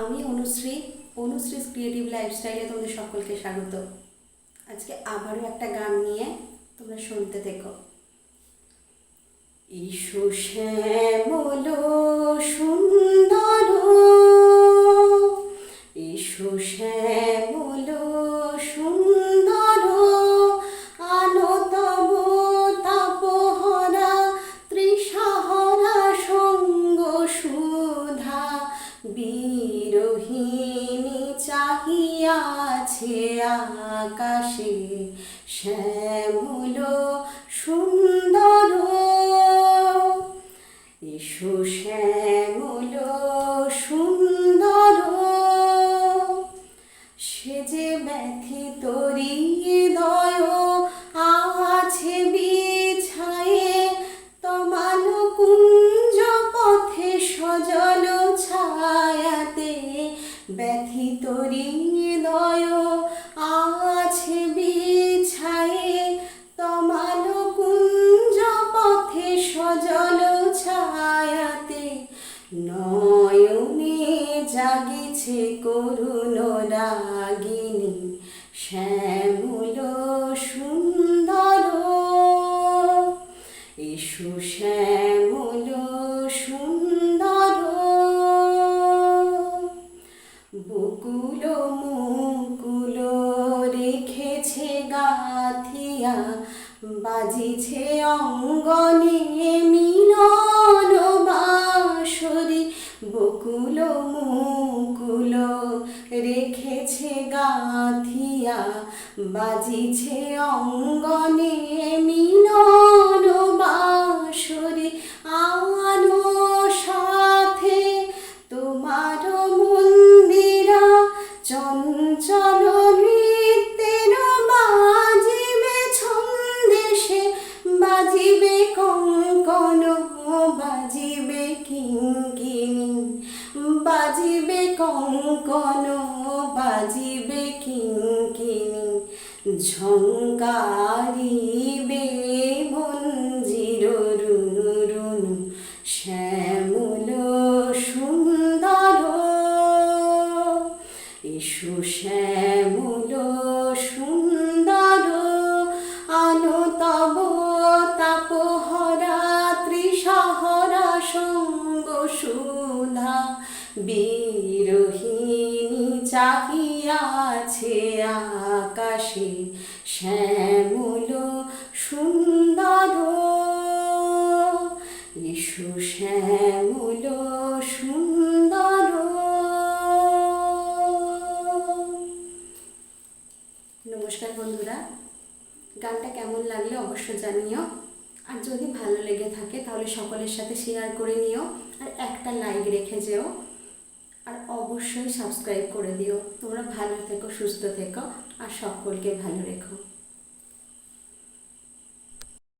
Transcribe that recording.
আমি অনুশ্রী অনুশ্রী ক্রিয়েটিভ লাইফস্টাইলে তোমাদের সকলকে স্বাগত। আজকে আবারও একটা গান নিয়ে তোমরা শুনতে থেকো। ইসু শ্যামল চাহিয়াছে আকাশে শ্যামল সুন্দর। এসো জাগিছে করুণ রাগিনী, শ্যামল সুন্দর। এসো শ্যামল সুন্দর। বকুল মুকুল রেখেছে গাথিয়া, বাজিছে অঙ্গনে মিলন গাথিয়া বাজিছে অঙ্গনে মিলন বাঁশরি আনো সাথে। তোমার মন্দিরা চঞ্চল নৃত্যের বাজিবে ছন্দেশে। বাজিবে কঙ্কন, বাজিবে কিঙ্কিনি বাজিবে কঙ্কন, বাজিবে কিঙ্কিনি ঝঙ্কারিবে রুনু রুনু, শ্যামল সুন্দর। এসো শ্যামল সুন্দর, আলো তব তাপহরা ত্রিশহরা সঙ্গ সুধা, বিরোহিণী চাহিয়াছে আকাশে শ্যামল সুন্দর। এসো শ্যামল সুন্দর। নমস্কার বন্ধুরা, গানটা কেমন লাগলে অবশ্য জানিও। আর যদি ভালো লেগে থাকে তাহলে সকলের সাথে শেয়ার করে নিও। আর একটা লাইক রেখে যেও। অবশ্যই সাবস্ক্রাইব করে দিও। তোমরা ভালো থেকো সুস্থ থেকো আর সকলকে ভালো রেখো।